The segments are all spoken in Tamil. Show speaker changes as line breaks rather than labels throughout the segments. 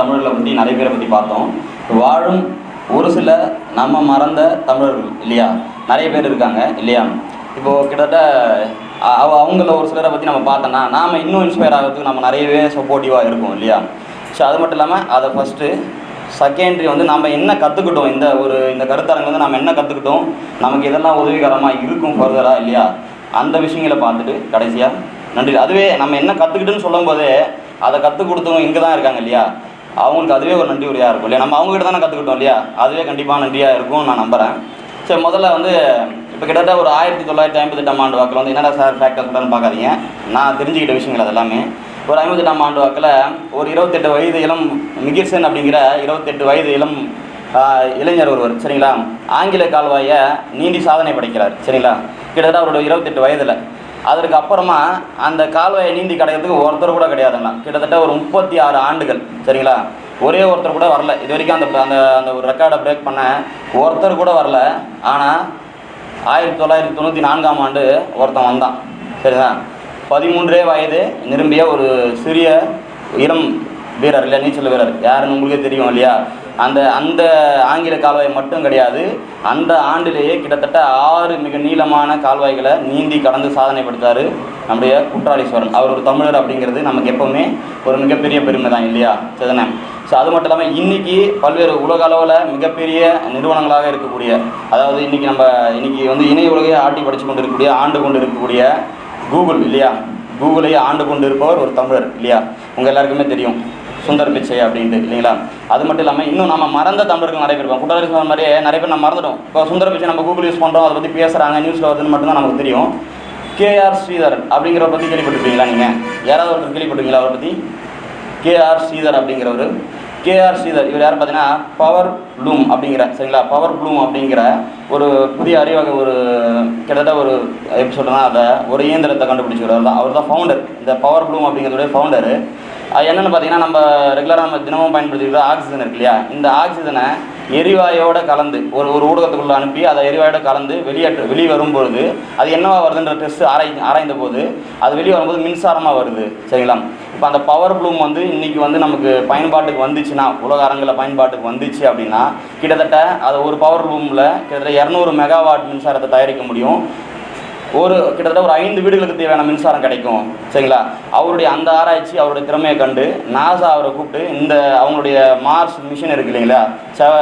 தமிழர்களை பற்றி நிறைய பேரை பற்றி பார்த்தோம். வாழும் ஒரு சில நம்ம மறந்த தமிழர்கள் இல்லையா? நிறைய பேர் இருக்காங்க இல்லையா? இப்போது கிட்டத்தட்ட அவ அவங்கள ஒரு சிலரை பற்றி நம்ம பார்த்தோன்னா நாம் இன்னும் இன்ஸ்பயர் ஆகிறதுக்கு நம்ம நிறையவே சப்போர்ட்டிவாக இருக்கும் இல்லையா? ஸோ அது மட்டும் இல்லாமல் அதை ஃபஸ்ட்டு செகண்டரி வந்து நம்ம என்ன கற்றுக்கிட்டோம் இந்த ஒரு இந்த கருத்தரங்கு வந்து நம்ம என்ன கற்றுக்கிட்டோம் நமக்கு இதெல்லாம் உதவிகரமாக இருக்கும் ஃபர்தராக இல்லையா? அந்த விஷயங்களை பார்த்துட்டு கடைசியாக நன்றி. அதுவே நம்ம என்ன கற்றுக்கிட்டுன்னு சொல்லும்போதே அதை கற்றுக் கொடுத்தவங்க இங்கே தான் இருக்காங்க இல்லையா? அவங்களுக்கு அதுவே ஒரு நன்றி உரையாக இருக்கும் இல்லையா? நம்ம அவங்ககிட்ட தானே கற்றுக்கிட்டோம் இல்லையா? அதுவே கண்டிப்பாக நன்றியாக இருக்கும்னு நான் நம்புகிறேன் சரி முதல்ல வந்து இப்போ கிட்டத்தட்ட ஒரு ஆயிரத்தி தொள்ளாயிரத்தி ஐம்பத்தெட்டாம் ஆண்டு வாக்கில் வந்து என்னடா சார் ஃபேக்டர் சொல்கிறேன்னு பார்க்காதீங்க. நான் தெரிஞ்சுக்கிட்ட விஷயங்கள் அதெல்லாமே ஒரு ஐம்பத்தெட்டாம் ஆண்டு வாக்கில் ஒரு இருபத்தெட்டு வயது இளம் மிகிர்சன் அப்படிங்கிற இருபத்தெட்டு வயது இளம் இளைஞர் ஒருவர் சரிங்களா? ஆங்கில கால்வாயை நீண்டி சாதனை படைக்கிறார் சரிங்களா? கிட்டத்தட்ட அவரோட இருபத்தெட்டு வயதில். அதற்கு அப்புறமா அந்த கால்வாயை நீந்தி கிடைக்கிறதுக்கு ஒருத்தர் கூட கிடையாதுங்களா கிட்டத்தட்ட ஒரு முப்பத்தி ஆறு ஆண்டுகள் சரிங்களா? ஒரே ஒருத்தர் கூட வரல. இது வரைக்கும் அந்த அந்த அந்த ஒரு ரெக்கார்டை பிரேக் பண்ண ஒருத்தர் கூட வரல. ஆனால் ஆயிரத்தி தொள்ளாயிரத்தி தொண்ணூற்றி நான்காம் ஆண்டு ஒருத்தன் வந்தான். சரிதா பதிமூன்றே வயது நிரம்பிய ஒரு சிறிய இளம் வீரர் இல்லையா? நீச்சல் வீரர். யாருன்னு உங்களுக்கே தெரியும் இல்லையா? அந்த அந்த ஆங்கில கால்வாய் மட்டும் கிடையாது. அந்த ஆண்டிலேயே கிட்டத்தட்ட ஆறு மிக நீளமான கால்வாய்களை நீந்தி கடந்து சாதனை படுத்தார் நம்முடைய குற்றாலீஸ்வரன். அவர் ஒரு தமிழர் அப்படிங்கிறது நமக்கு எப்போவுமே ஒரு மிகப்பெரிய பெருமை தான் இல்லையா? சரிதானே ஸோ அது மட்டும் இல்லாமல் இன்றைக்கி பல்வேறு உலக அளவில் மிகப்பெரிய நிறுவனங்களாக இருக்கக்கூடிய அதாவது இன்னைக்கு நம்ம இன்னைக்கு வந்து இணைய உலகையே ஆட்டி படித்து கொண்டு இருக்கக்கூடிய ஆண்டு கொண்டு இருக்கக்கூடிய கூகுள் இல்லையா? கூகுளையே ஆண்டு கொண்டு இருப்பவர் ஒரு தமிழர் இல்லையா? உங்கள் எல்லாருக்குமே தெரியும். சுந்தர் பிச்சை அப்படின்ட்டு இல்லைங்களா? அது மட்டும் இல்லாமல் இன்னும் நம்ம மறந்த தமிழர்கள் நிறைய பேர் இருப்பாங்க. குற்றாலி சொன்ன மாதிரியே நிறைய பேர் நம்ம மறந்துட்டோம். இப்போ சுந்தர பிச்சை நம்ம கூகுள் யூஸ் பண்ணுறோம் அதை பற்றி பேசுகிறாங்க நியூஸில் வருதுன்னு மட்டும்தான் நமக்கு தெரியும். கேஆர் ஸ்ரீதர் அப்படிங்கிறவரை பற்றி கேள்விப்பட்டிருப்பீங்களா நீங்கள் யாராவது ஒருத்தர் கேள்விப்பட்டிருக்கீங்களா அவரை பற்றி கேஆர் ஸ்ரீதர் அப்படிங்கிறவர். கேஆர் ஸ்ரீதர் இவர் யார் பார்த்தீங்கன்னா பவர் ப்ளூம் அப்படிங்கிற சரிங்களா? பவர் ப்ளூம் அப்படிங்கிற ஒரு புதிய அறிவகை ஒரு கிட்டத்தட்ட ஒரு எப்படி சொல்கிறேன்னா அதை ஒரு இயந்திரத்தை கண்டுபிடிச்சிருக்காரு தான் அவர் தான் ஃபவுண்டர் இந்த பவர் ப்ளூம் அப்படிங்கிறதுடைய ஃபவுண்டர் அது என்னென்னு பார்த்தீங்கன்னா நம்ம ரெகுலராக நம்ம தினமும் பயன்படுத்திக்கிற ஆக்சிஜன் இருக்கு இல்லையா? இந்த ஆக்சிஜனை எரிவாயோட கலந்து ஒரு ஒரு ஊடகத்துக்குள்ளே அனுப்பி அதை எரிவாயோட கலந்து வெளியேற்று வெளியே வரும்பொழுது அது என்னவா வருதுன்ற டெஸ்ட் ஆராய் ஆராய்ந்த போது அது வெளியே வரும்போது மின்சாரமாக வருது சரிங்களா? இப்போ அந்த பவர் ப்ளூம் வந்து இன்றைக்கி வந்து நமக்கு பயன்பாட்டுக்கு வந்துச்சுன்னா உலக அரங்கில் பயன்பாட்டுக்கு வந்துச்சு அப்படின்னா கிட்டத்தட்ட அது ஒரு பவர் ப்ளூமில் கிட்டத்தட்ட இரநூறு மெகாவாட் மின்சாரத்தை தயாரிக்க முடியும். ஒரு கிட்டத்தட்ட ஒரு ஐந்து வீடுகளுக்கு தேவையான மின்சாரம் கிடைக்கும். சரிங்களா? அவருடைய அந்த ஆராய்ச்சி அவருடைய திறமையை கண்டு நாசா அவரை கூப்பிட்டு இந்த அவங்களுடைய மார்ஸ் மிஷின் இருக்கு இல்லைங்களா? செவ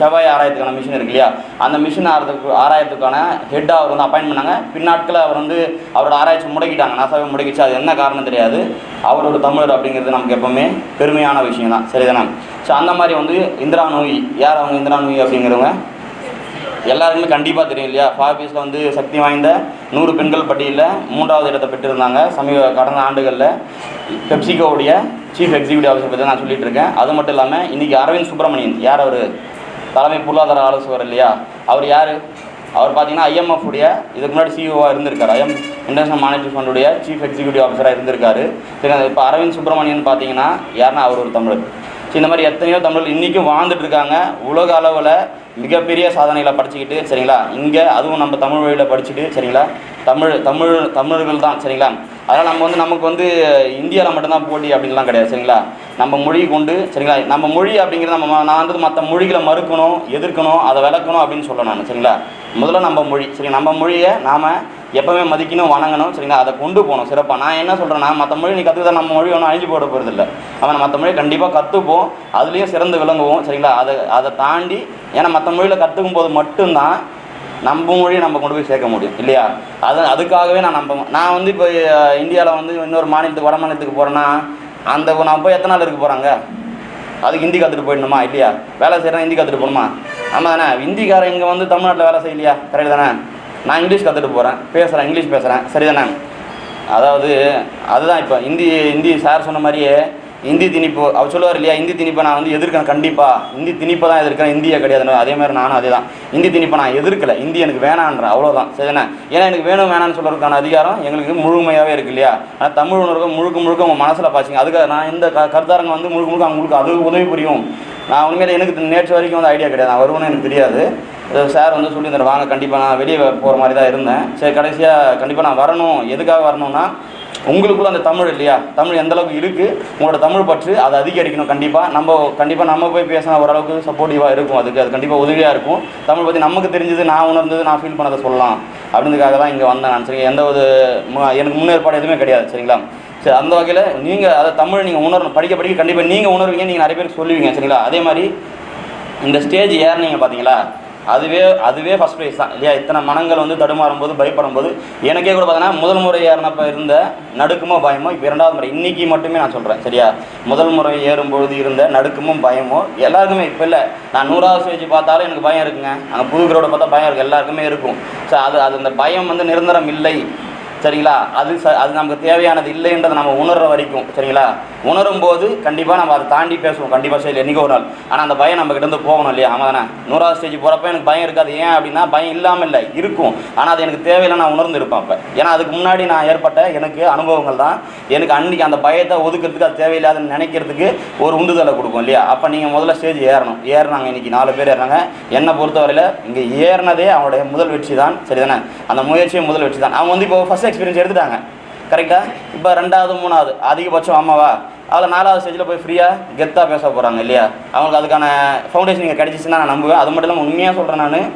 செவ்வாய் ஆராயத்துக்கான மிஷின் இருக்கு இல்லையா? அந்த மிஷின் ஆறதுக்கு ஆராயத்துக்கான ஹெட்டாக அவர் வந்து அப்பாயின் பண்ணாங்க. பின்னாட்கள் அவர் வந்து அவரோட ஆராய்ச்சி முடக்கிட்டாங்க. நாசாவே முடக்கிச்சு. அது என்ன காரணம் தெரியாது. அவர் ஒரு தமிழர் அப்படிங்கிறது நமக்கு எப்பவுமே பெருமையான விஷயம் தான் சரிதானே? ஸோ அந்த மாதிரி வந்து இந்திரா நோய் யார் அவங்க இந்திரா நோய் அப்படிங்கிறவங்க? எல்லாருக்குமே கண்டிப்பாக தெரியும் இல்லையா? ஃபாபிஸில் வந்து சக்தி வாய்ந்த நூறு பெண்கள் பட்டியலில் மூன்றாவது இடத்தை பெற்றிருந்தாங்க. சமீப கடந்த ஆண்டுகளில் பெப்சிகோவுடைய சீஃப் எக்ஸிக்யூட்டிவ் ஆஃபீஸர் பற்றி நான் சொல்லிட்டு இருக்கேன். அது மட்டும் இல்லாமல் இன்றைக்கி அரவிந்த் சுப்பிரமணியன் யார் அவர்? தலைமை பொருளாதார ஆலோசகர் இல்லையா? அவர் யார்? அவர் பார்த்தீங்கன்னா ஐஎம்எஃப் உடைய இதுக்கு முன்னாடி சிஇஓவாக இருந்திருக்கார். ஐஎம் இன்டர்நேஷனல் மானிட்டரி ஃபண்டுடைய சீஃப் எக்ஸிக்யூட்டிவ் ஆஃபீஸராக இருந்திருக்காரு. சரி இப்போ அரவிந்த் சுப்பிரமணியன் பார்த்தீங்கன்னா யாருன்னா? அவர் ஒரு தமிழர். ஸோ இந்த மாதிரி எத்தனையோ தமிழர் இன்றைக்கும் வாழ்ந்துட்டு இருக்காங்க. உலக அளவில் மிகப்பெரிய சாதனைகளை படிச்சுக்கிட்டு சரிங்களா? இங்கே அதுவும் நம்ம தமிழ் வழியில் படிச்சுட்டு சரிங்களா? தமிழ் தமிழ் தமிழர்கள் தான் சரிங்களா? அதனால் நம்ம வந்து நமக்கு வந்து இந்தியாவில் மட்டும்தான் போட்டி அப்படின்லாம் கிடையாது சரிங்களா? நம்ம மொழி கொண்டு சரிங்களா? நம்ம மொழி அப்படிங்கிறது நம்ம நான் வந்து மற்ற மொழிகளை மறுக்கணும் எதிர்க்கணும் அதை விளக்கணும் அப்படின்னு சொல்லணும் நான் சரிங்களா? முதல்ல நம்ம மொழி சரி நம்ம மொழியை நாம் எப்பவுமே மதிக்கணும் வணங்கணும் சரிங்களா? அதை கொண்டு போகணும் சிறப்பாக நான் என்ன சொல்கிறேன்னா மற்ற மொழி நீ கற்றுக்கிட்டா நம்ம மொழி ஒன்றும் அழிஞ்சு போட போகிறதில்ல அவன் மற்ற மொழியை கண்டிப்பாக கற்றுப்போம் அதுலேயும் சிறந்து விளங்குவோம் சரிங்களா? அதை அதை தாண்டி ஏன்னா மற்ற மொழியில் கற்றுக்கும் போது மட்டும்தான் நம்ம மொழியை நம்ம கொண்டு போய் சேர்க்க முடியும் இல்லையா? அது அதுக்காகவே நான் நம்ப நான் வந்து இப்போ இந்தியாவில் வந்து இன்னொரு மாநிலத்துக்கு வட மாநிலத்துக்கு போகிறேன்னா அந்த நான் போய் எத்தனை நாள் இருக்க போகிறாங்க அதுக்கு ஹிந்தி கற்றுட்டு போயிடணுமா இல்லையா? வேலை செய்கிறேன் ஹிந்தி கற்றுட்டு போகணுமா? ஆமாம் தானே? ஹிந்திக்காரன் இங்கே வந்து தமிழ்நாட்டில் வேலை செய்யலையா? கரெக்ட் தானே? நான் இங்கிலீஷ் கற்றுட்டு போகிறேன் பேசுகிறேன் இங்கிலீஷ் பேசுகிறேன் சரிதானே? அதாவது அதுதான் இப்போ ஹிந்தி ஹிந்தி சார் சொன்ன மாதிரியே இந்தி திணிப்பு. அவர் சொல்லுவார் இல்லையா இந்தி திணிப்பை நான் வந்து எதிர்க்கிறேன் கண்டிப்பாக இந்தி திணிப்பை தான் எதிர்க்கிறேன் இந்தியை கிடையாது. அதே மாதிரி நானும் அதே தான் இந்தி திணிப்பை நான் எதிர்க்கலை. இந்தி எனக்கு வேணான்றேன் அவ்வளோதான் சரிதானே? ஏன்னா எனக்கு வேணும் வேணான்னு சொல்கிறதுக்கான அதிகாரம் எங்களுக்கு முழுமையாகவே இருக்கு இல்லையா? ஆனால் தமிழ் உணர்வு முழுக்க முழுக்க உங்கள் மனசில் பாய்ச்சிங்க. அதுக்காக நான் இந்த க கருத்தாரங்க வந்து முழுக்க முழுக்க அவங்களுக்கு அது உதவி புரியும். நான் உண்மையில எனக்கு நேற்று வரைக்கும் வந்து ஐடியா கிடையாது. நான் வருவேன்னு எனக்கு தெரியாது. சார் வந்து சொல்லியிருந்தார் வாங்க கண்டிப்பாக நான் வெளியே போகிற மாதிரி தான் இருந்தேன். சரி கடைசியாக கண்டிப்பாக நான் வரணும். எதுக்காக வரணும்னா உங்களுக்குள்ள அந்த தமிழ் இல்லையா? தமிழ் எந்த அளவுக்கு இருக்குது உங்களோட தமிழ் பற்று அதை அதிகரிக்கணும் கண்டிப்பாக நம்ம கண்டிப்பாக நம்ம போய் பேசினா ஓரளவுக்கு சப்போர்ட்டிவாக இருக்கும் அதுக்கு. அது கண்டிப்பாக உதவியாக இருக்கும். தமிழ் பற்றி நமக்கு தெரிஞ்சது நான் உணர்ந்தது நான் ஃபீல் பண்ணதை சொல்லலாம். அப்படின்றதுக்காக தான் இங்கே வந்தேன் நான். சரிங்க எந்த ஒரு எனக்கு முன்னேற்பாடு எதுவுமே கிடையாது சரிங்களா? சரி அந்த வகையில் நீங்கள் அதை தமிழ் நீங்கள் உணரணும். படிக்க படிக்க கண்டிப்பாக நீங்கள் உணர்வீங்க நீங்கள் நிறைய பேருக்கு சொல்லுவீங்க சரிங்களா? அதே மாதிரி இந்த ஸ்டேஜ் ஏறினீங்க பார்த்தீங்களா அதுவே அதுவே ஃபஸ்ட் ப்ரைஸ் தான். இல்லையா? இத்தனை மனங்கள் வந்து தடுமாறும் போது பயப்படும் போது எனக்கே கூட பார்த்தோன்னா முதல் முறை ஏறினப்ப இருந்த நடுக்கமோ பயமோ இப்போ இரண்டாவது முறை. இன்னைக்கு மட்டுமே நான் சொல்கிறேன் சரியா? முதல் முறை ஏறும்பொழுது இருந்த நடுக்கமும் பயமோ எல்லாருக்குமே இப்போ இல்லை. நான் நூறாவது ஸ்டேஜ் பார்த்தாலும் எனக்கு பயம் இருக்குங்க. அங்கே புது கிரௌட பார்த்தா பயம் இருக்குது எல்லாருக்குமே இருக்கும். ஸோ அது அது அந்த பயம் வந்து நிரந்தரம் இல்லை. சரிங்களா? அது ச அது நமக்கு தேவையானது இல்லைன்றதை நம்ம உணர்ற வரைக்கும் சரிங்களா? உணரும் போது கண்டிப்பாக நம்ம அதை தாண்டி பேசுவோம். கண்டிப்பாக சரி என்றைக்கோ ஒரு நாள். ஆனால் அந்த பயம் நம்ம கிட்ட போகணும் இல்லையா? ஆமாம் தானே? நூறாவது ஸ்டேஜ் போகிறப்ப எனக்கு பயம் இருக்காது. ஏன் அப்படின்னா பயம் இல்லாமல் இல்லை இருக்கும். ஆனால் அது எனக்கு தேவையில்லை நான் உணர்ந்து இருப்பேன் அப்போ. ஏன்னா அதுக்கு முன்னாடி நான் ஏற்பட்ட எனக்கு அனுபவங்கள் தான். எனக்கு அன்னைக்கு அந்த பயத்தை ஒதுக்கிறதுக்கு அது தேவையில்லாதுன்னு நினைக்கிறதுக்கு ஒரு உந்துதலை கொடுக்கும் இல்லையா? அப்போ நீங்கள் முதல்ல ஸ்டேஜ் ஏறணும். ஏறினாங்க இன்னைக்கு நாலு பேர் ஏறினாங்க. என்னை பொறுத்தவரையில் இங்கே ஏறினதே அவனுடைய முதல் வெற்றி தான். சரிதானே? அந்த முயற்சியும் முதல் வெற்றி தான். அவன் வந்து இப்போ ஃபஸ்ட் எக்ஸ்பீரியன்ஸ் எடுத்துட்டாங்க. கரெக்டாக இப்போ ரெண்டாவது மூணாவது அதிகபட்சம் ஆமாவா அதில் நாலாவது ஸ்டேஜில் போய் ஃப்ரீயாக கெத்தாக பேச போகிறாங்க இல்லையா? அவங்களுக்கு அதுக்கான ஃபவுண்டேஷன் நீங்கள் கிடைச்சிச்சுன்னா நான் நம்புவேன். அது மட்டும் இல்லாமல் உண்மையாக சொல்கிறேன் நான்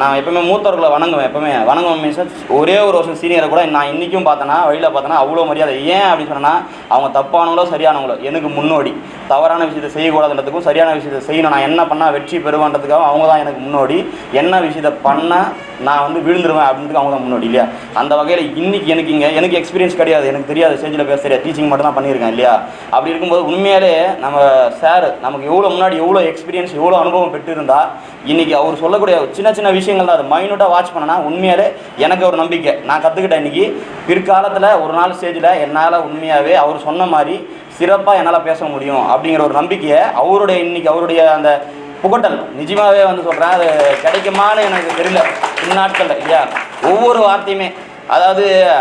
நான் எப்பவுமே மூத்தவர்களை வணங்குவேன் எப்பவுமே. வணங்குவேன் மீன்ஸ் ஒரே ஒரு வருஷம் சீனியரை கூட நான் இன்றைக்கும் பார்த்தேன்னா வழியில் பார்த்தேன்னா அவ்வளோ மரியாதை. ஏன் அப்படின்னு சொன்னால் அவங்க தப்பானவங்களோ சரியானவங்களோ. எனக்கு முன்னோடி. தவறான விஷயத்தை செய்யக்கூடாதுன்றதுக்கும் சரியான விஷயத்தை செய்யணும். நான் என்ன பண்ணால் வெற்றி பெறுவேன்றதுக்காக அவங்க தான் எனக்கு முன்னோடி. என்ன விஷயத்தை பண்ணால் நான் வந்து விழுந்துருவேன் அப்படின்றதுக்கு அவங்க தான் முன்னோடி இல்லையா? அந்த வகையில் இன்றைக்கி எனக்கு இங்கே எனக்கு எக்ஸ்பீரியன்ஸ் கிடையாது. எனக்கு தெரியாது ஸ்டேஜில் பேச தெரியாது. டீச்சிங் மட்டும் தான் பண்ணியிருக்கேன் இல்லையா? அப்படி இருக்கும்போது உண்மையாலே நம்ம சார் நமக்கு எவ்வளோ முன்னாடி எவ்வளோ எக்ஸ்பீரியன்ஸ் எவ்வளோ அனுபவம் பெற்றிருந்தா இன்றைக்கி அவர் சொல்லக்கூடிய சின்ன சின்ன விஷயங்கள் தான் அது. மைனூட்டாக வாட்ச் பண்ணனா உண்மையாலே எனக்கு ஒரு நம்பிக்கை. நான் கற்றுக்கிட்டேன் இன்னைக்கு. பிற்காலத்தில் ஒரு நாள் ஸ்டேஜில் என்னால் உண்மையாகவே அவர் சொன்ன மாதிரி சிறப்பாக என்னால் பேச முடியும் அப்படிங்கிற ஒரு நம்பிக்கையை அவருடைய இன்னைக்கு அவருடைய அந்த புகட்டல் நிஜமாகவே வந்து சொல்கிறேன் அது கிடைக்குமான்னு எனக்கு தெரியல. இந்நாட்களில் இல்லையா? ஒவ்வொரு வார்த்தையுமே. அதாவது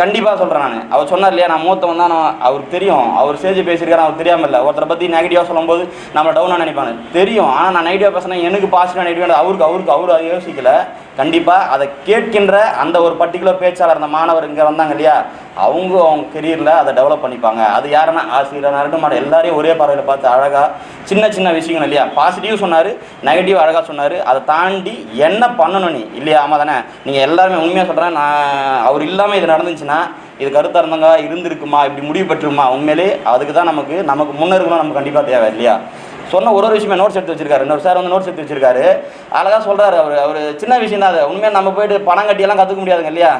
கண்டிப்பாக சொல்கிறேன் நான். அவர் சொன்னார் இல்லையா நான் மூத்தவன் தான் நான் அவருக்கு தெரியும். அவர் சேஜி பேசியிருக்காரு அவர் தெரியாமல் இல்லை. ஒருத்தரை பற்றி நெகட்டிவாக சொல்லும்போது நம்மளை டவுனாக நினைப்பாங்க. தெரியும். ஆனால் நான் நெகட்டிவாக பேசினேன் எனக்கு பாசிட்டிவாக நெகட்டிவாக அவருக்கு அவருக்கு அவர் அதை யோசிக்கல. கண்டிப்பாக அதை கேட்கின்ற அந்த ஒரு பர்டிகுலர் பேச்சாளர் அந்த மாணவர் இங்கே வந்தாங்க இல்லையா அவங்க அவங்க கெரியரில் அதை டெவலப் பண்ணிப்பாங்க. அது யாருன்னா ஆசிரியர் நரட்டு மாட எல்லாரையும் ஒரே பார்வையில் பார்த்து அழகாக சின்ன சின்ன விஷயங்கள் இல்லையா? பாசிட்டிவ் சொன்னார் நெகட்டிவ் அழகாக சொன்னார். அதை தாண்டி என்ன பண்ணணும் நீ? இல்லையா ஆமாம் தானே? நீங்கள் எல்லாருமே உண்மையாக சொல்கிறேன் நான் அவர் இல்லாமல் இது நடந்துச்சுன்னா இது கருத்தரந்தங்க இருந்திருக்குமா? இப்படி முடிவு பெற்றுமா உண்மையிலே அதுக்கு தான் நமக்கு நமக்கு முன்னேறணும் நமக்கு கண்டிப்பாக தேவை இல்லையா? சொன்ன ஒரு ஒரு விஷயமே நோட்ஸ் எடுத்து வச்சிருக்காரு. இன்னொரு சார் வந்து நோட்ஸ் எடுத்து வச்சிருக்காரு. அழகாக சொல்கிறாரு அவர். அவர் சின்ன விஷயம் தான் அது. உண்மையாக நம்ம போயிட்டு பணம் கட்டியெல்லாம் கற்றுக்க முடியாதுங்க இல்லையா?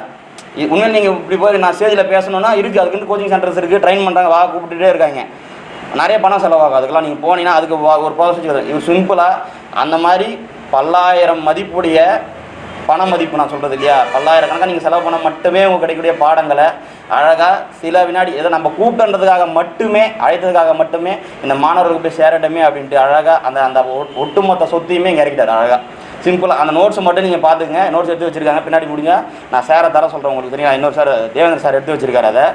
இ- நீங்கள் இப்படி போய் நான் ஸ்டேஜில் பேசணும்னா இருக்குது அதுக்குன்னு கோச்சிங் சென்டர்ஸ் இருக்குது ட்ரெயின் பண்ணுறாங்க வா கூப்பிட்டுட்டே இருக்காங்க. நிறைய பணம் செலவாகும். அதுக்கெல்லாம் நீங்கள் போனீங்கன்னா அதுக்கு ஒரு ப்ராசஸ் இது சிம்பிளாக அந்த மாதிரி பல்லாயிரம் மதிப்புடைய பண மதிப்பு நான் சொல்கிறது இல்லையா? பல்லாயிரக்கணக்காக நீங்கள் செலவு பண்ண மட்டுமே உங்களுக்கு கிடைக்கக்கூடிய பாடங்களை அழகாக சில வினாடி எதை நம்ம கூப்பிட்டுன்றதுக்காக மட்டுமே அழைத்ததுக்காக மட்டுமே இந்த மாணவர்களுக்கு போய் சேரட்டமே அப்படின்ட்டு அழகாக அந்த அந்த ஒட்டுமொத்த சொத்தையுமே இங்கே இறக்கிட்டார் அழகாக சிம்பிளாக அந்த நோட்ஸ் மட்டும் நீங்கள் பார்த்துங்க நோட்ஸ் எடுத்து வச்சிருக்காங்க. பின்னாடி முடிங்க. நான் சாரை தர சொல்கிறேன் உங்களுக்கு தெரியும் இன்னொரு சார் தேவேந்திர சார் எடுத்து வச்சிருக்காரு அதை.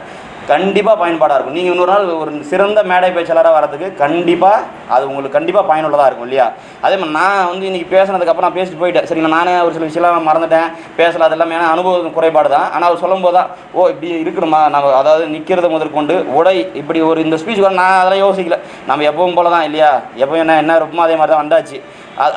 கண்டிப்பாக பயன்பாடாக இருக்கும். நீங்கள் இன்னொரு நாள் ஒரு சிறந்த மேடை பேச்சாளராக வரதுக்கு கண்டிப்பாக அது உங்களுக்கு கண்டிப்பாக பயனுள்ளதாக இருக்கும் இல்லையா? அதே மாதிரி நான் வந்து இன்றைக்கி பேசினதுக்கப்புறம் நான் பேசிட்டு போயிட்டேன். சரிங்களா? நானே ஒரு சில விஷயம்லாம் மறந்துட்டேன். பேசல அது எல்லாமே ஏன்னா அனுபவம் குறைபாடு தான். ஆனால் அவர் சொல்லும்போது தான் ஓ இப்படி இருக்கணுமா? நம்ம அதாவது நிற்கிறது முதற்கொண்டு உடை இப்படி ஒரு இந்த ஸ்பீச் கூட நான் அதெல்லாம் யோசிக்கல. நம்ம எப்பவும் போல தான் இல்லையா? எப்போ என்ன என்ன இருப்போமோ அதே மாதிரி தான் வந்தாச்சு.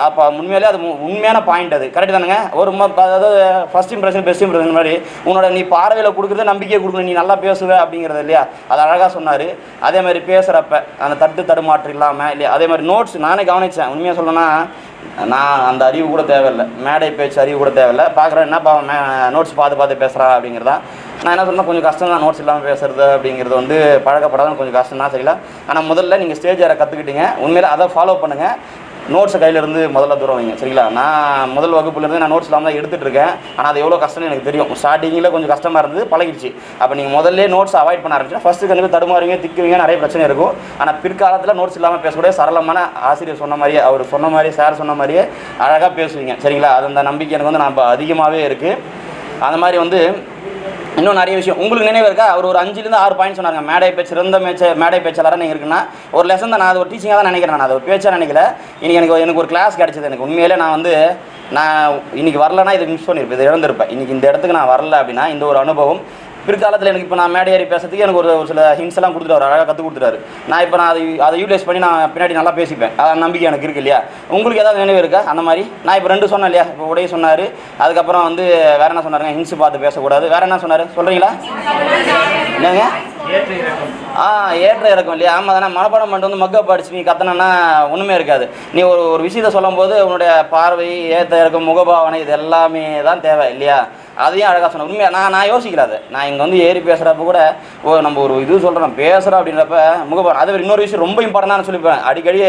அப்போ உண்மையிலே அது உண்மையான பாயிண்ட் அது. கரெக்ட் தானுங்க? ஒரு அதாவது ஃபஸ்ட் இம்ப்ரெஷன் பெஸ்ட் இம்ப்ரெஷன் மாதிரி. உன்னோட நீ பார்வையில் கொடுக்குறது நம்பிக்கையை கொடுக்கணும். நீ நல்லா பேசுவ அப்படிங்கிறது இல்லையா? அது அழகாக சொன்னார். அதே மாதிரி பேசுகிறப்ப அந்த தட்டு தடுமாற்று இல்லாமல் இல்லையா? அதே மாதிரி நோட்ஸ் நானே கவனித்தேன் உண்மையாக சொல்லணும்னா நான் அந்த அறிவு கூட தேவையில்லை. மேடை பேச்சு அறிவு கூட தேவையில்லை. பார்க்குறேன் என்ன மே நோட்ஸ் பார்த்து பார்த்து பேசுகிறா அப்படிங்கிறதா? நான் என்ன சொன்னேன்? கொஞ்சம் கஷ்டம் தான் நோட்ஸ் இல்லாமல் பேசுறது அப்படிங்கிறது வந்து பழக்கப்படாதான் கொஞ்சம் கஷ்டம் தான் சரிங்களா? ஆனால் முதல்ல நீங்கள் ஸ்டேஜ் ஏற கற்றுக்கிட்டீங்க உண்மையில அதை ஃபாலோ பண்ணுங்கள் நோட்ஸை கையிலேருந்து முதல்ல தூரம் வைங்க சரிங்களா? நான் முதல் வகுப்புலேருந்து நான் நோட்ஸ் இல்லாமல் தான் எடுத்துகிட்டு இருக்கேன் ஆனால் அது எவ்வளோ கஷ்டம்னு எனக்கு தெரியும். ஸ்டார்டிங்கில் கொஞ்சம் கஷ்டமாக இருந்தது பழகிடுச்சு. அப்போ நீங்கள் முதல்ல நோட்ஸ் அவாய்ட் பண்ண ஆரம்பிச்சுன்னா ஃபஸ்ட்டு கண்டிப்பாக தடுமாறுவீங்க திக்குவீங்க நிறைய பிரச்சனை இருக்கும். ஆனால் பிற்காலத்தில் நோட்ஸ் இல்லாமல் பேசக்கூடிய சரளமான ஆசிரியர் சொன்ன மாதிரியே அவர் சொன்ன மாதிரி சார் சொன்ன மாதிரியே அழகாக பேசுவீங்க சரிங்களா? அது அந்த நம்பிக்கை எனக்கு வந்து நான் இப்போ அதிகமாகவே இருக்குது அந்த மாதிரி வந்து இன்னும் நிறைய விஷயம். உங்களுக்கு நினைவு இருக்கா? அவர் ஒரு அஞ்சுலேருந்து ஆறு பாயிண்ட் சொன்னாங்க மேடை பேச்சு சிறந்த மேட்ச மேடை பேச்சாளராக நீங்கள் இருக்குன்னா ஒரு லெசன் தான். நான் அது ஒரு டீச்சிங்காக தான் நினைக்கிறேன் நான். அது ஒரு பேச்சாக நினைக்கல. இன்னைக்கு எனக்கு எனக்கு ஒரு கிளாஸ் கிடச்சிது. எனக்கு உண்மையிலே நான் வந்து நான் இன்றைக்கி வரலனா இதை மிஸ் பண்ணியிருப்பேன் இதை இழந்திருப்பேன். இன்றைக்கி இந்த இடத்துக்கு நான் வரல அப்படின்னா இந்த ஒரு அனுபவம் பிற்காலத்தில் எனக்கு இப்போ நான் மேடையேறி பேசுறதுக்கு எனக்கு ஒரு ஒரு சில ஹிண்ட்ஸ் எல்லாம் கொடுத்துட்டாரு அழகாக கற்றுக் கொடுத்துட்டாரு. நான் இப்போ நான் அதை அதை யூட்டிலைஸ் பண்ணி நான் பின்னாடி நல்லா பேசிப்பேன். அதான் நம்பிக்கை எனக்கு இருக்கு இல்லையா? உங்களுக்கு ஏதாவது நினைவு இருக்கா? அந்த மாதிரி. நான் இப்போ ரெண்டு சொன்னேன் இல்லையா? இப்போ உடைய சொன்னார். அதுக்கப்புறம் வந்து வேற என்ன சொன்னாருங்க? ஹின்ஸ் பார்த்து பேசக்கூடாது. வேற என்ன சொன்னார்? சொல்கிறீங்களா என்னங்க? ஆ ஏற்ற இறக்கம் இல்லையா? ஆமாம் தானே மனப்பாடம் பண்ணிட்டு வந்து மக்கப் அடிச்சு நீ கத்தனா ஒன்றுமே இருக்காது. நீ ஒரு ஒரு விஷயத்த சொல்லும்போது உன்னுடைய பார்வை ஏற்ற இறக்கம் முகபாவனை இது எல்லாமே தான் தேவை இல்லையா? அதையும் அழகாக சொன்ன உண்மையா நான் நான் யோசிக்கிறாது நான் இங்கே வந்து ஏறி பேசுகிறப்ப கூட ஓ நம்ம ஒரு இது சொல்கிறோம் பேசுகிறோம் அப்படின்றப்ப முகபாவனை அது இன்னொரு விஷயம் ரொம்ப இம்பார்ட்டண்டான சொல்லிப்பேன். அடிக்கடி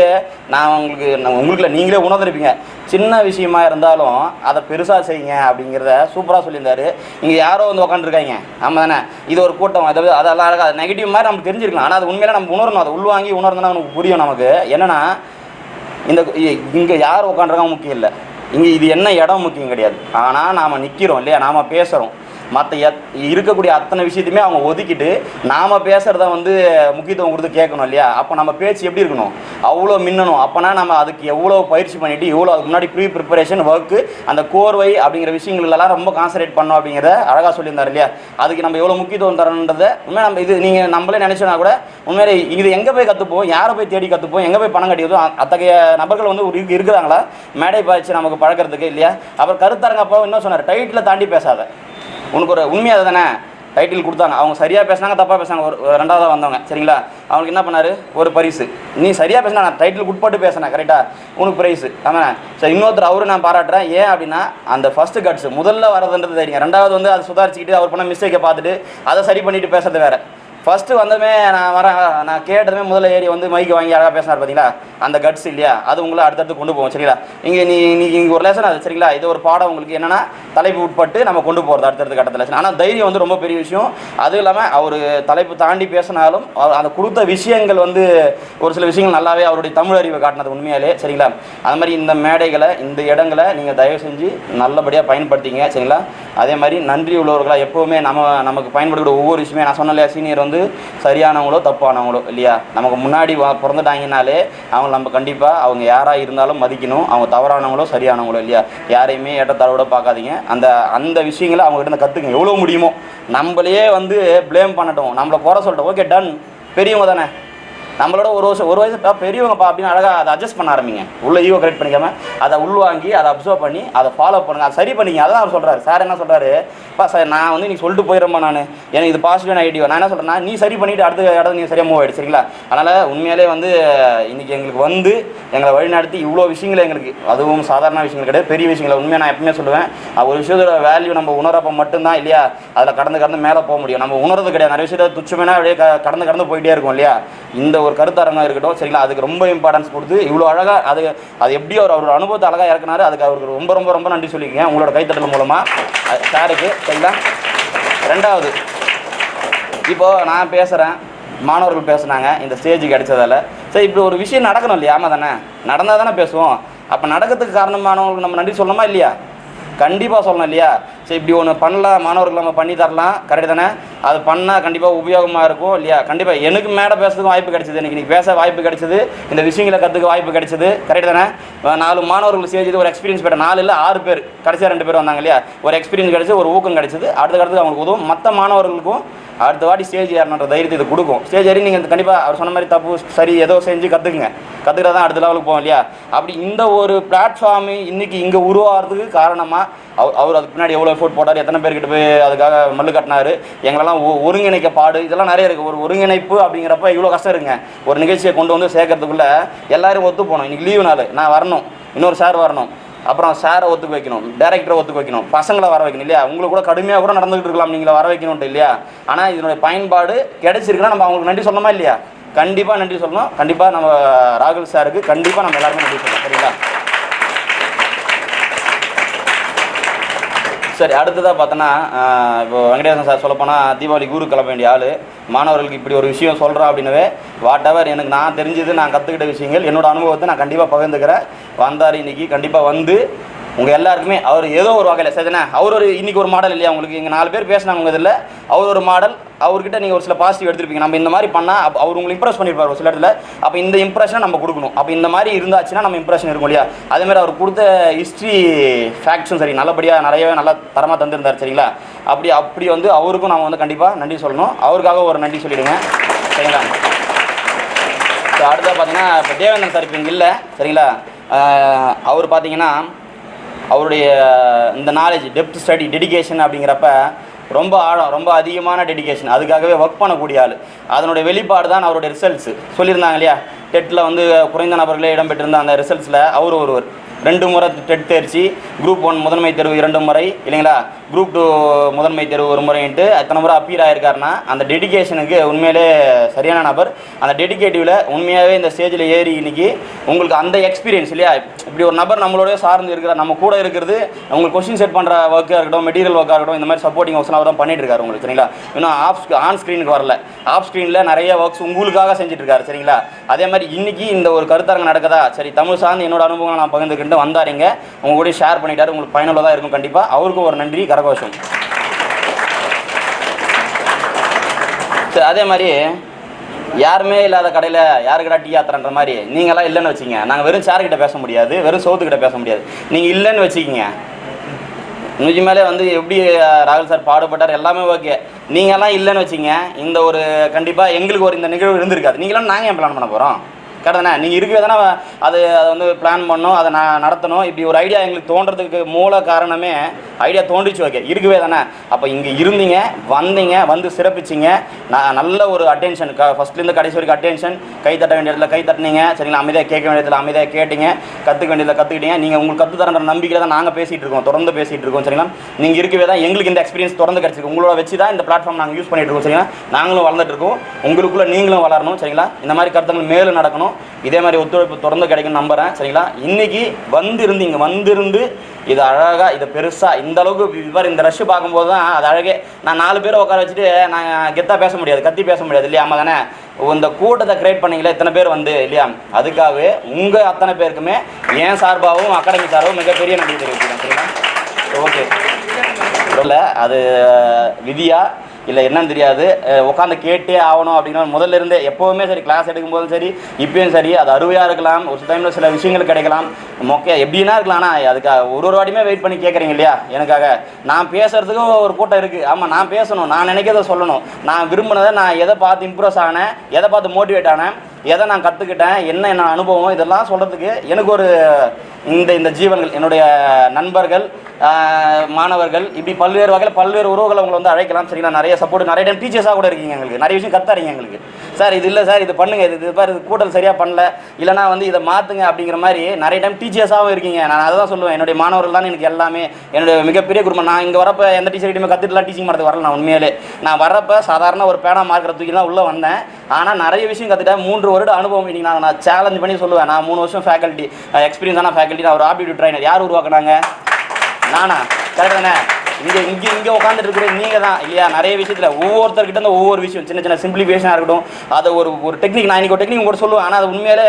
நான் உங்களுக்கு நான் உங்களுக்கு நீங்களே உணர்ந்திருப்பீங்க. சின்ன விஷயமா இருந்தாலும் அதை பெருசாக செய்யுங்க அப்படிங்கிறத சூப்பராக சொல்லியிருந்தாரு. இங்கே யாரோ வந்து உட்காந்துருக்காங்க ஆமாம் தானே? இது ஒரு கூட்டம். அதாவது அதெல்லாம் அழகாக நெகட்டிவ் மாதிரி நமக்கு தெரிஞ்சிருக்கலாம் ஆனால் அது உண்மையில நம்ம உணரணும். அதை உள்வாங்கி உணர்ந்தோன்னா நமக்கு புரியும் நமக்கு. என்னன்னா இந்த இங்கே யார் உட்காந்துருக்காங்க முக்கியம் இல்லை. இங்கே இது என்ன இடம் முக்கியம் கிடையாது. ஆனால் நாம் நிற்கிறோம் இல்லையா? நாம் பேசுகிறோம் மற்ற எத் இருக்கக்கூடிய அத்தனை விஷயத்தையுமே அவங்க ஒதுக்கிட்டு நாம் பேசுகிறத வந்து முக்கியத்துவம் கொடுத்து கேட்கணும் இல்லையா? அப்போ நம்ம பேச்சு எப்படி இருக்கணும்? அவ்வளோ மின்னணும். அப்போனா நம்ம அதுக்கு எவ்வளோ பயிற்சி பண்ணிட்டு எவ்வளோ அதுக்கு முன்னாடி ப்ரீ ப்ரிப்பரேஷன் ஒர்க்கு அந்த கோர்வை அப்படிங்கிற விஷயங்களெல்லாம் ரொம்ப கான்சன்ட்ரேட் பண்ணோம் அப்படிங்கிறத அழகாக சொல்லியிருந்தார் இல்லையா? அதுக்கு நம்ம எவ்வளோ முக்கியத்துவம் தரணுன்றதை உண்மையாக நம்ம இது நீங்கள் நம்மளே நினச்சோன்னா கூட உண்மையிலே இது எங்கே போய் கற்றுப்போம் யாரை போய் தேடி கற்றுப்போம் எங்கே போய் பணம் கட்டியதோ அத்தகைய நபர்கள் வந்து ஒரு இருக்கிறாங்களா? மேடை பாய்ச்சி நமக்கு பழக்கிறதுக்கு இல்லையா? அப்புறம் கருத்தரங்க அப்போ இன்னும் சொன்னார் டைட்டில் தாண்டி பேசாத. உனக்கு ஒரு உண்மையாக தானே டைட்டில் கொடுத்தாங்க. அவங்க சரியாக பேசினாங்க தப்பாக பேசினாங்க. ஒரு ரெண்டாவது ரெண்டாவதாக வந்தவங்க. சரிங்களா? அவங்களுக்கு என்ன பண்ணார்? ஒரு பரிசு. நீ சரியாக பேசினா நான் டைட்டில் உட்பட்டு பேசினேன் கரெக்டாக உனக்கு ப்ரைஸு ஆமாம் சரி இன்னொருத்தர் அவரு நான் பாராட்டுறேன். ஏன் அப்படின்னா அந்த ஃபஸ்ட்டு கட்ஸ் முதல்ல வரதுன்றது தெரியுங்க ரெண்டாவது வந்து அதை சுதாரிச்சுக்கிட்டு அவர் பண்ண மிஸ்டேக்கை பார்த்துட்டு அதை சரி பண்ணிட்டு பேசுறது வேறு. ஃபஸ்ட்டு வந்ததுமே நான் வரேன். நான் கேட்டதுமே முதல்ல ஏறி வந்து மைக்கு வாங்கி அழகாக பேசினார் பார்த்தீங்களா அந்த கட்ஸ் இல்லையா? அது உங்களை அடுத்தடுத்து கொண்டு போகும் சரிங்களா? இங்கே நீ இன்னைக்கு இங்கே ஒரு லெசன் அது சரிங்களா? இது ஒரு பாடம் உங்களுக்கு என்னென்னா தலைப்பு உட்பட்டு நம்ம கொண்டு போகிறது அடுத்தடுத்த கட்டத்தில் லெசன் ஆனால் தைரியம் வந்து ரொம்ப பெரிய விஷயம். அதுவும் இல்லாமல் அவர் தலைப்பு தாண்டி பேசினாலும் அந்த கொடுத்த விஷயங்கள் வந்து ஒரு சில விஷயங்கள் நல்லாவே அவருடைய தமிழ் அறிவை காட்டினது உண்மையாலே சரிங்களா? அது மாதிரி இந்த மேடைகளை இந்த இடங்களை நீங்கள் தயவு செஞ்சு நல்லபடியாக பயன்படுத்திங்க சரிங்களா? அதே மாதிரி நன்றி உள்ளவர்களாக எப்போவுமே நம்ம நமக்கு பயன்படுகிற ஒவ்வொரு விஷயமே நான் சொன்ன இல்லையா? சீனியர் வந்து சரியானவங்களோ தப்பானவங்களோ இல்லையா? நமக்கு முன்னாடி பிறந்துட்டாங்கனாலே அவங்க நம்ம கண்டிப்பாக அவங்க யாராக இருந்தாலும் மதிக்கணும். அவங்க தவறானவங்களோ சரியானவங்களோ இல்லையா? யாரையுமே ஏற்றத்தாழ்வோட பார்க்காதீங்க. அந்த அந்த விஷயங்களை அவங்ககிட்ட கற்றுக்குங்க எவ்வளோ முடியுமோ. நம்மளையே வந்து ப்ளேம் பண்ணட்டும். நம்மளை குறை சொல்லிட்டோம். ஓகே டன் பெரியவங்க தானே. நம்மளோட ஒரு வருஷம் ஒரு வயசு பெரியவங்கப்பா அப்படின்னு அழகாக அதை அட்ஜஸ்ட் பண்ண ஆரம்பிங்க. உள்ள ஈவோ கரெக்ட் பண்ணிக்காம அதை உள்வாங்கி அதை அப்சர்வ் பண்ணி அதை ஃபாலோ பண்ணுங்க. அதை சரி பண்ணிங்க. அதான் அவர் சொல்கிறாரு சார் என்ன சொல்கிறாரு பா சார் நான் வந்து நீங்கள் சொல்லிட்டு போயிடுறேன் நான். எனக்கு இது பாசிட்டிவான ஐடியா நான் என்ன சொல்கிறேன்னா நீ சரி பண்ணிவிட்டு அடுத்த இடம் நீ சரியாக மூவ் ஆகிடு சரிங்களா? அதனால் உண்மையிலே வந்து இன்றைக்கி எங்களுக்கு வந்து எங்களை வழிநடத்தி இவ்வளோ விஷயங்கள் எங்களுக்கு. அதுவும் சாதாரண விஷயங்கள் கிடையாது. பெரிய விஷயங்களை உண்மையாக நான் எப்பவுமே சொல்லுவேன். ஒரு விஷயத்தோட வேல்யூ நம்ம உணரப்போ மட்டும்தான் இல்லையா? அதில் கடந்து கடந்து மேலே போக முடியும். நம்ம உணர்றது கிடையாது. நிறைய விஷயத்த துச்சமேனா அப்படியே கடந்து கடந்து போயிட்டே இருக்கும் இல்லையா? இந்த ஒரு கருத்தரங்கம் இருக்கட்டும் சரிங்களா? அதுக்கு ரொம்ப இம்பார்ட்டன்ஸ் கொடுத்து இவ்வளோ அழகாக அது அது எப்படி அவர் அவரோட அனுபவத்தை அழகாக இறக்குனாரு அதுக்கு அவருக்கு ரொம்ப ரொம்ப ரொம்ப நன்றி சொல்லிக்கங்க உங்களோட கைத்தட்டல் மூலமாக சாருக்கு சரிங்களா? ரெண்டாவது இப்போது நான் பேசுகிறேன் மாணவர்கள் பேசுனாங்க இந்த ஸ்டேஜ் கிடைச்சதால சரி இப்படி ஒரு விஷயம் நடக்கணும் இல்லையா? ஆமாம் தானே? நடந்தால் தானே பேசுவோம். அப்போ நடக்கிறதுக்கு காரணமானவங்களுக்கு நம்ம நன்றி சொல்லணுமா இல்லையா? கண்டிப்பாக சொல்லணும் இல்லையா? சரி இப்படி ஒன்று பண்ணலாம் மாணவர்கள் நம்ம பண்ணி தரலாம். கரெக்டு தானே? அது பண்ணால் கண்டிப்பாக உபயோகமாக இருக்கும் இல்லையா? கண்டிப்பாக எனக்கு மேடை பேசுறதுக்கு வாய்ப்பு கிடைச்சது எனக்கு இன்னைக்கு பேச வாய்ப்பு கிடைச்சது இந்த விஷயங்களை கற்றுக்க வாய்ப்பு கிடைச்சது. கரெக்டு தானே? நாலு மாணவர்கள் சேர்ந்து ஒரு எக்ஸ்பீரியன்ஸ் பெற்ற நாலு இல்லை ஆறு பேர் கடைசியாக ரெண்டு பேர் வந்தாங்க இல்லையா? ஒரு எக்ஸ்பீரியன்ஸ் கிடைச்சது ஒரு ஊக்கம் கிடைச்சது. அடுத்த கடத்துக்கு அவங்களுக்கு உதவும். மற்ற மாணவர்களுக்கும் அடுத்த வாட்டி ஸ்டேஜ் ஏறணுன்ற தைரியத்தை இது கொடுக்கும். ஸ்டேஜ் ஏறி நீங்கள் கண்டிப்பாக அவர் சொன்ன மாதிரி தப்பு சரி ஏதோ செஞ்சு கற்றுக்குங்க கற்றுக்கிட்டா தான் அடுத்த லெவலுக்கு போவோம் இல்லையா? அப்படி இந்த ஒரு பிளாட்ஃபார்மு இன்றைக்கி இங்கே உருவாகிறதுக்கு காரணமாக அவர் அவர் அதுக்கு பின்னாடி எவ்வளோ எஃபோர்ட் போட்டார். எத்தனை பேர்கிட்ட போய் அதுக்காக மல்லு கட்டினாரு. எங்களெல்லாம் ஒ- ஒருங்கிணைக்க பாடு. இதெல்லாம் நிறைய இருக்குது ஒரு ஒருங்கிணைப்பு அப்படிங்கிறப்ப இவ்வளோ கஷ்டம் இருக்குங்க ஒரு நிகழ்ச்சியை கொண்டு வந்து சேர்க்கறதுக்குள்ளே எல்லோரும் ஒத்து போகணும். இன்றைக்கி லீவு நாள். நான் வரணும். இன்னொரு சார் வரணும். அப்புறம் சாரை ஒத்துக்க வைக்கணும். டேரக்டரை ஒத்துக்க வைக்கணும். பசங்களை வர வைக்கணும் இல்லையா? உங்களுக்கு கூட கடுமையாக கூட நடந்துகிட்டு இருக்கலாம். நீங்களை வர வைக்கணும்ட்டு இல்லையா? ஆனால் இதனுடைய பயன்பாடு கிடைச்சிருக்குன்னா நம்ம அவங்களுக்கு நன்றி சொல்லணுமா இல்லையா? கண்டிப்பாக நன்றி சொல்லணும். கண்டிப்பாக நம்ம ராகுல் சாருக்கு கண்டிப்பாக நம்ம எல்லாருமே நன்றி சொல்லணும். சரிங்களா? சரி அடுத்ததாக பார்த்தோன்னா இப்போ வெங்கடேசன் சார் சொல்லப்போனால் தீபாவளி குரு கிளம்ப வேண்டிய ஆள். மாணவர்களுக்கு இப்படி ஒரு விஷயம் சொல்கிறோம் அப்படின்னவே வாட் எவர் எனக்கு நான் தெரிஞ்சது நான் கற்றுக்கிட்ட விஷயங்கள் என்னோட அனுபவத்தை நான் கண்டிப்பாக பகிர்ந்துக்கிறேன். வந்தார் இன்னைக்கு கண்டிப்பாக வந்து உங்கள் எல்லாருக்குமே அவர் ஏதோ ஒரு வகையில் சரிதானே அவர் ஒரு இன்றைக்கி ஒரு மாடல் இல்லையா உங்களுக்கு? இங்கே நாலு பேர் பேசினாங்க உங்கள் இதில். அவர் ஒரு மாடல் அவர்கிட்ட நீங்கள் ஒரு சில பாசிட்டிவ் எடுத்துருப்பீங்க. நம்ம இந்த மாதிரி பண்ணால் அப்ப அவர் உங்களை இம்ப்ரெஸ் பண்ணியிருப்பார் ஒரு சில இடத்துல. அப்போ இந்த இம்ப்ரெஷனை நம்ம கொடுக்கணும். அப்போ இந்த மாதிரி இருந்தாச்சுன்னா நம்ம இம்ப்ரெஷன் இருக்கும் இல்லையா? அதே மாதிரி அவர் கொடுத்த ஹிஸ்ட்ரி ஃபேக்ட்ஸும் சரி நல்லபடியாக நிறையவே நல்லா தரமாக தந்திருந்தார் சரிங்களா? அப்படி அப்படி வந்து அவருக்கும் நம்ம வந்து கண்டிப்பாக நன்றி சொல்லணும். அவருக்காக ஒரு நன்றி சொல்லிவிடுவேன் சரிங்களா? ஸோ அடுத்தது பார்த்தீங்கன்னா இப்போ தேவேந்திரன் சார் இப்போ இங்கே இல்லை சரிங்களா? அவர் பார்த்தீங்கன்னா அவருடைய இந்த நாலேஜ் டெப்த் ஸ்டடி டெடிகேஷன் அப்படிங்கிறப்ப ரொம்ப ஆழம் ரொம்ப அதிகமான டெடிகேஷன் அதுக்காகவே ஒர்க் பண்ணக்கூடிய ஆள். அதனுடைய வெளிப்பாடு தான் அவருடைய ரிசல்ட்ஸ் சொல்லியிருந்தாங்க இல்லையா? டெட்டில் வந்து குறைந்த நபர்களே இடம்பெற்றிருந்த அந்த ரிசல்ட்ஸில் அவர் ஒருவர். ரெண்டு முறை டெட் தேர்ச்சி குரூப் ஒன் முதன்மை தேர்வு இரண்டு முறை இல்லைங்களா? குரூப் டூ முதன்மை தேர்வு ஒரு முறைன்ட்டு அத்தனை முறை அப்பீர் ஆயிருக்காருன்னா அந்த டெடிகேஷனுக்கு உண்மையிலே சரியான நபர். அந்த டெடிக்கேட்டிவில் உண்மையாகவே இந்த ஸ்டேஜில் ஏறி இன்னைக்கு உங்களுக்கு அந்த எக்ஸ்பீரியன்ஸ் இல்லையா? இப்படி ஒரு நபர் நம்மளோடய சார்ந்து இருக்கிற நம்ம கூட இருக்கிறது உங்களுக்கு கொஸ்டின் செட் பண்ணுற ஒர்க்காக இருக்கட்டும் மெட்டீரியல் ஒர்க்காக இருக்கட்டும் இந்த மாதிரி சப்போர்ட்டிங் ஒர்க்ஸ்லாம் அவர் தான் பண்ணிட்டு இருக்காரு உங்களுக்கு சரிங்களா? இன்னும் ஆஃப் ஆன் ஸ்க்ரீனுக்கு வரல. ஆஃப் ஸ்க்ரீன் ஸ்க்ரீனில் நிறைய ஒர்க்ஸ் உங்களுக்காக செஞ்சுட்டு இருக்காரு சரிங்களா? அதே மாதிரி இன்னைக்கு இந்த ஒரு கருத்தரங்கு நடக்குதா? சரி தமிழ் சார்ந்து என்னோட அனுபவங்களை நான் பகிர்ந்துக்கிட்டு வந்தாருங்க. உங்க கூட ஷேர் பண்ணிட்டாரு. உங்களுக்கு பயனுள்ளதாக இருக்கும் கண்டிப்பாக அவருக்கும் ஒரு நன்றி கரகோஷம். சரி அதே மாதிரி யாருமே இல்லாத கடையில் யாருக்கிட்ட டீ ஆத்திரன்ற மாதிரி நீங்களாம் இல்லைன்னு வச்சுங்க நாங்கள் வெறும் சார்கிட்ட பேச முடியாது வெறும் சோத்துக்கிட்ட பேச முடியாது. நீங்கள் இல்லைன்னு வச்சுக்கிங்க. நிஜமாலே வந்து எப்படி ராகுல் சார் பாடுபட்டார் எல்லாமே ஓகே நீங்களாம் இல்லைன்னு வச்சுங்க இந்த ஒரு கண்டிப்பாக எங்களுக்கு ஒரு இந்த நிகழ்வு இருந்திருக்காது. நீங்களாம் நாங்கள் ஏன் பிளான் பண்ண போகிறோம் கரெக்டானே நீங்கள் இருக்கவே தானே அது அதை வந்து பிளான் பண்ணோம் அதை நான் நடத்தணும். இப்படி ஒரு ஐடியா எங்களுக்கு தோன்றதுக்கு மூல காரணமே ஐடியா தோன்றிச்சு ஓகே இருக்கவே தானே? அப்போ இங்கே இருந்தீங்க வந்தீங்க வந்து சிறப்பிச்சிங்க. நான் நல்ல ஒரு அட்டென்ஷன் க ஃபஸ்ட்லேருந்து கடைசி வரைக்கும் அட்டென்ஷன் கை தட்ட வேண்டிய இடத்துல கை தட்டினீங்க. சரிங்களா? அமைதியாக கேட்க வேண்டிய இடத்துல அமைதியாக கேட்டீங்க. கற்றுக்க வேண்டியதில் கற்றுக்கிட்டீங்க நீங்கள் உங்களுக்கு கற்று தரன்ற நம்பிக்கையில் தான் நாங்கள் பேசிகிட்டு இருக்கோம். தொடர்ந்து பேசிகிட்டு இருக்கோம் சரிங்களா? நீங்கள் இருக்கவே தான் எங்களுக்கு இந்த எக்ஸ்பீரியன்ஸ் தொடர்ந்து கிடச்சிருக்கு. உங்களோட வச்சு தான் இந்த பிளாட்ஃபார்ம் நாங்கள் யூஸ் பண்ணிட்டு இருக்கோம் சரிங்களா? நாங்களும் வளர்ந்துட்டு இருக்கோம். உங்களுக்குள்ளே நீங்களும் வளரணும் சரிங்களா? இந்த மாதிரி கருத்துக்கள் மேலும் நடக்கணும். இதே மாதிரி ஒத்துழைப்பு தொடர்ந்து கிடைக்கும் நம்புகிறேன் சரிங்களா? இன்னைக்கு வந்திருந்தீங்க வந்திருந்து இது அழகாக இதை பெருசாக இந்த அளவுக்கு இவ்வாறு இந்த ரஷ் பார்க்கும்போது தான் அது அழகே. நான் நாலு பேரை உட்கார வச்சுட்டு நான் கெத்தாக பேச முடியாது கத்தி பேச முடியாது இல்லையா ஆமாம் தானே? இந்த கூட்டத்தை கிரியேட் பண்ணீங்களே இத்தனை பேர் வந்து இல்லையா? அதுக்காகவே உங்கள் அத்தனை பேருக்குமே என் சார்பாகவும் அகாடமி சார்பாகவும் மிகப்பெரிய நன்றி தெரிவிக்கிறேன் சரிங்களா? ஓகே. இல்லை அது விதியா இல்லை என்னன்னு தெரியாது. உட்காந்து கேட்டே ஆகணும் அப்படின்னா முதல்ல இருந்தே எப்போவுமே சரி கிளாஸ் எடுக்கும்போதும் சரி இப்பயும் சரி அது அருமையாக இருக்கலாம். ஒரு டைமில் சில விஷயங்கள் கிடைக்கலாம். மொக்க எப்படின்னா இருக்கலாம். ஆனால் அதுக்காக ஒரு ஒரு வாட்டியுமே வெயிட் பண்ணி கேட்குறீங்க இல்லையா? எனக்காக. நான் பேசுறதுக்கும் ஒரு கூட்டம் இருக்குது ஆமாம் நான் பேசணும். நான் நினைக்கிறத சொல்லணும். நான் விரும்பினதை நான் எதை பார்த்து இம்ப்ரெஸ் ஆனேன் எதை பார்த்து மோட்டிவேட் ஆனேன் எதை நான் கற்றுக்கிட்டேன் என்ன என்ன அனுபவம் இதெல்லாம் சொல்கிறதுக்கு எனக்கு ஒரு இந்த இந்த ஜீவன்கள் என்னுடைய நண்பர்கள் மாணவர்கள் இப்படி பல்வேறு வகையில் பல்வேறு உறவுகளை உங்களை வந்து அழைக்கலாம். சரிங்களா நிறைய சப்போர்ட் நிறைய டைம் டீச்சர்ஸாக கூட இருக்கீங்க எங்களுக்கு. நிறைய விஷயம் கத்தாரீங்க எங்களுக்கு. சார் இது இல்லை சார் இது பண்ணுங்கள் இது இது பாரு இது கூட்டல் சரியாக பண்ணல. இல்லைனா வந்து இதை மாற்றுங்க அப்படிங்கிற மாதிரி நிறைய டைம் டீச்சர்ஸாகவும் இருக்கீங்க. நான் அதை தான் சொல்லுவேன். என்னுடைய மாணவர்கள் தான் எனக்கு எல்லாமே என்னுடைய மிகப்பெரிய குடும்பம். நான் இங்கே வரப்போ எந்த டீச்சர்கிட்டையுமே கற்றுட்டுலாம் டீச்சிங் பண்ணுறது வரல நான் உண்மையிலே. நான் வரப்போ சாதாரண ஒரு பேனா மார்க்கிற தூக்கி தான் உள்ளே வந்தேன். ஆனால் நிறைய விஷயம் கற்றுட்டேன் மூன்று வருட அனுபவம் இன்னைக்கு நான் நான் சேலஞ்ச் பண்ணி சொல்லுவேன். நான் மூணு வருஷம் ஃபேக்கல்ட்டி எக்ஸ்பீரியன்ஸான ஃபேக்கல்ட்டி நான் ஒரு ஆப்டிடியூட் ட்ரைனர் யார் உருவாக்குனாங்க? நானா. கரெக்ட் இங்கே இங்கே இங்கே உட்காந்துட்டு இருக்கிற நீங்கள் தான் இல்லையா? நிறைய விஷயத்தில் ஒவ்வொருத்தர்கிட்ட இருந்து ஒவ்வொரு விஷயம் சின்ன சின்ன சிம்பிளிஃபிகேஷனாக இருக்கட்டும் அதை ஒரு ஒரு டெக்னிக் நான் இன்னைக்கு ஒரு டெக்னிக் கூட சொல்லுவேன். ஆனால் அது உண்மையிலே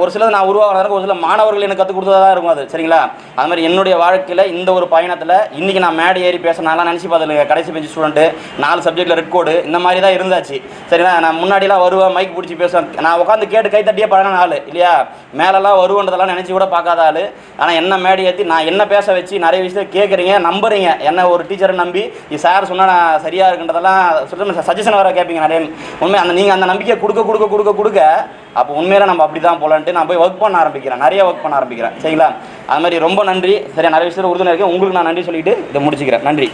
ஒரு சிலது நான் உருவாகிறதுக்கு ஒரு சில மாணவர்கள் எனக்கு கற்றுக் கொடுத்ததாக தான் இருக்கும் அது. சரிங்களா? அது மாதிரி என்னுடைய வாழ்க்கையில் இந்த ஒரு பயணத்தில் இன்றைக்கி நான் மேடை ஏறி பேசினாலாம் நினச்சி பார்த்துல கடைசி பெஞ்சு ஸ்டூடெண்ட்டு நாலு சப்ஜெக்டில் ரெட் கோடு இந்த மாதிரி தான் இருந்தாச்சு. சரிங்களா? நான் முன்னாடிலாம் வருவேன் மைக் பிடிச்சி பேசுவேன். நான் உட்காந்து கேட்டு கை தட்டியே பழகின ஆள் இல்லையா? மேலெல்லாம் வருவோன்றதெல்லாம் நினச்சி கூட பார்க்காத ஆள். ஆனால் என்ன மேடை ஏற்றி நான் என்ன பேச வச்சு நிறைய விஷயத்தை கேட்குறீங்க நம்புறீங்க. என்ன ஒரு டீச்சரை நம்பி சார் சொன்னால் நான் சரியாக இருக்குன்றதெல்லாம் சொல்லிட்டு சஜஷன் வர கேட்பீங்க நிறைய உண்மை அந்த நீங்கள் அந்த நம்பிக்கை கொடுக்க கொடுக்க கொடுக்க கொடுக்க அப்போ உண்மையில நம்ம அப்படி தான் போகலான்ட்டு நான் போய் ஒர்க் பண்ண ஆரம்பிக்கிறேன். நிறைய ஒர்க் பண்ண ஆரம்பிக்கிறேன். சரிங்களா? அது மாதிரி ரொம்ப நன்றி. சரியா நிறைய விஷயத்தில் உறுதுணை இருக்கேன். உங்களுக்கு நான் நன்றி சொல்லிட்டு இதை முடிச்சுக்கிறேன். நன்றி.